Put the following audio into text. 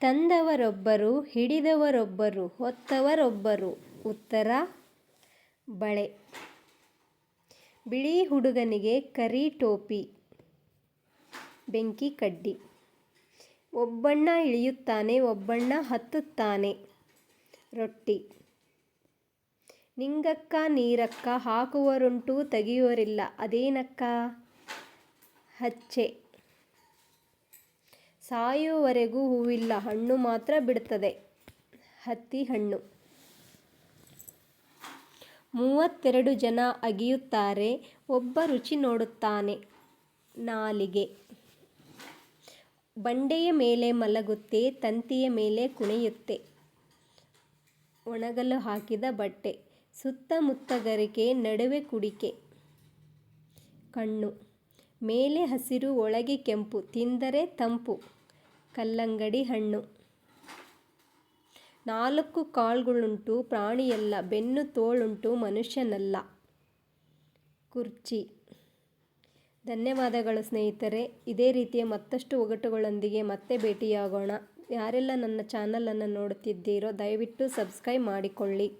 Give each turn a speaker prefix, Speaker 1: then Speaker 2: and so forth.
Speaker 1: ತಂದವರೊಬ್ಬರು, ಹಿಡಿದವರೊಬ್ಬರು, ಹೊತ್ತವರೊಬ್ಬರು. ಉತ್ತರ, ಬಳೆ. ಬಿಳಿ ಹುಡುಗನಿಗೆ ಕರಿ ಟೋಪಿ, ಬೆಂಕಿ ಕಡ್ಡಿ. ಒಬ್ಬಣ್ಣ ಇಳಿಯುತ್ತಾನೆ, ಒಬ್ಬಣ್ಣ ಹತ್ತುತ್ತಾನೆ. ರೊಟ್ಟಿ. ನಿಂಗಕ್ಕ, ನೀರಕ್ಕ, ಹಾಕುವರುಂಟು ತೆಗೆಯುವರಿಲ್ಲ. ಅದೇನಕ್ಕ? ಹಚ್ಚೆ. ಸಾಯುವವರೆಗೂ ಹೂವಿಲ್ಲ, ಹಣ್ಣು ಮಾತ್ರ ಬಿಡುತ್ತದೆ. ಹತ್ತಿ ಹಣ್ಣು. ಮೂವತ್ತೆರಡು ಜನ ಅಗಿಯುತ್ತಾರೆ, ಒಬ್ಬ ರುಚಿ ನೋಡುತ್ತಾನೆ. ನಾಲಿಗೆ. ಬಂಡೆಯ ಮೇಲೆ ಮಲಗುತ್ತೆ, ತಂತಿಯ ಮೇಲೆ ಕುಣಿಯುತ್ತೆ. ಒಣಗಲು ಹಾಕಿದ ಬಟ್ಟೆ. ಸುತ್ತಮುತ್ತ ಗರಿಕೆ ನಡುವೆ ಕುಡಿಕೆ. ಕಣ್ಣು. ಮೇಲೆ ಹಸಿರು, ಒಳಗೆ ಕೆಂಪು. ತಿಂದರೆ ತಂಪು. ಕಲ್ಲಂಗಡಿ ಹಣ್ಣು. ನಾಲ್ಕು ಕಾಳುಗಳುಂಟು, ಪ್ರಾಣಿಯಲ್ಲ, ಬೆನ್ನು ತೋಳುಂಟು, ಮನುಷ್ಯನಲ್ಲ. ಕುರ್ಚಿ. ಧನ್ಯವಾದಗಳು ಸ್ನೇಹಿತರೆ. ಇದೇ ರೀತಿಯ ಮತ್ತಷ್ಟು ಒಗಟುಗಳೊಂದಿಗೆ ಮತ್ತೆ ಭೇಟಿಯಾಗೋಣ. ಯಾರೆಲ್ಲ ನನ್ನ ಚಾನಲನ್ನು ನೋಡುತ್ತಿದ್ದೀರೋ, ದಯವಿಟ್ಟು ಸಬ್ಸ್ಕ್ರೈಬ್ ಮಾಡಿಕೊಳ್ಳಿ.